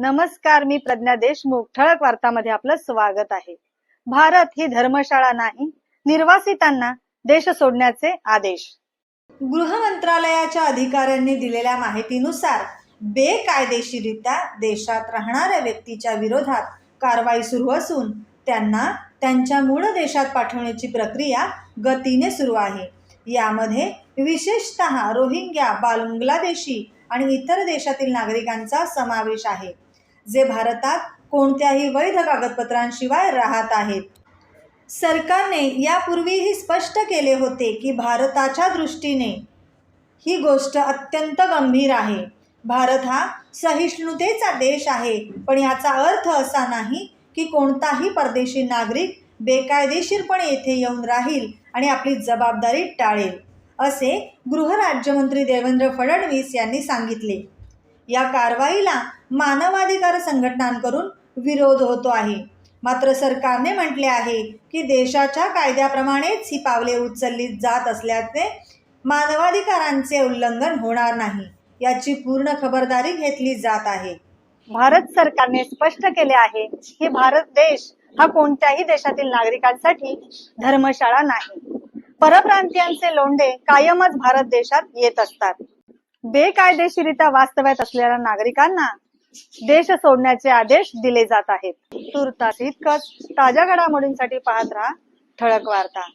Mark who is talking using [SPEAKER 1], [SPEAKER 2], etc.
[SPEAKER 1] नमस्कार मी प्रज्ञा देशमुख. ठळक वार्तामध्ये आपलं स्वागत आहे. भारत ही धर्मशाळा नाही निर्वासितांना देश सोडण्याचे आदेश. गृह मंत्रालयाच्या अधिकाऱ्यांनी दिलेल्या माहितीनुसार बेकायदेशीरित्या देशात राहणाऱ्या व्यक्तीच्या विरोधात कारवाई सुरू असून त्यांना त्यांच्या मूळ देशात पाठवण्याची प्रक्रिया गतीने सुरू आहे. यामध्ये विशेषतः रोहिंग्या बांगलादेशी आणि इतर देशातील नागरिकांचा समावेश आहे. जे भारतात कोणत्याही वैध कागदपत्रांशिवाय राहत आहेत. सरकारने यापूर्वीही स्पष्ट केले होते की भारताच्या दृष्टीने ही गोष्ट अत्यंत गंभीर आहे. भारत हा सहिष्णुतेचा देश आहे पण याचा अर्थ असा नाही की कोणताही परदेशी नागरिक बेकायदेशीरपणे येथे येऊन राहील आणि आपली जबाबदारी टाळेल असे गृहराज्यमंत्री देवेंद्र फडणवीस यांनी सांगितले. या कारवाईला मानवाधिकार संघटनांकडून विरोध होतो आहे. मात्र सरकारने म्हटले आहे की देशाच्या कायद्याप्रमाणेच ही पावले उचलली जात असल्याचे मानवाधिकारांचे उल्लंघन होणार नाही याची पूर्ण खबरदारी घेतली जात आहे. भारत सरकारने स्पष्ट केले आहे की भारत देश हा कोणत्याही देशातील नागरिकांसाठी धर्मशाळा नाही. परप्रांतीयांचे लोंढे कायमच भारत देशात येत असतात. हो. बेकायदेशीरित्या वास्तव्यात असलेल्या नागरिकांना देश सोडण्याचे आदेश दिले जात आहेत. तुर्तास इतकंच ताज्या घडामोडींसाठी पाहत राहा ठळक वार्ता.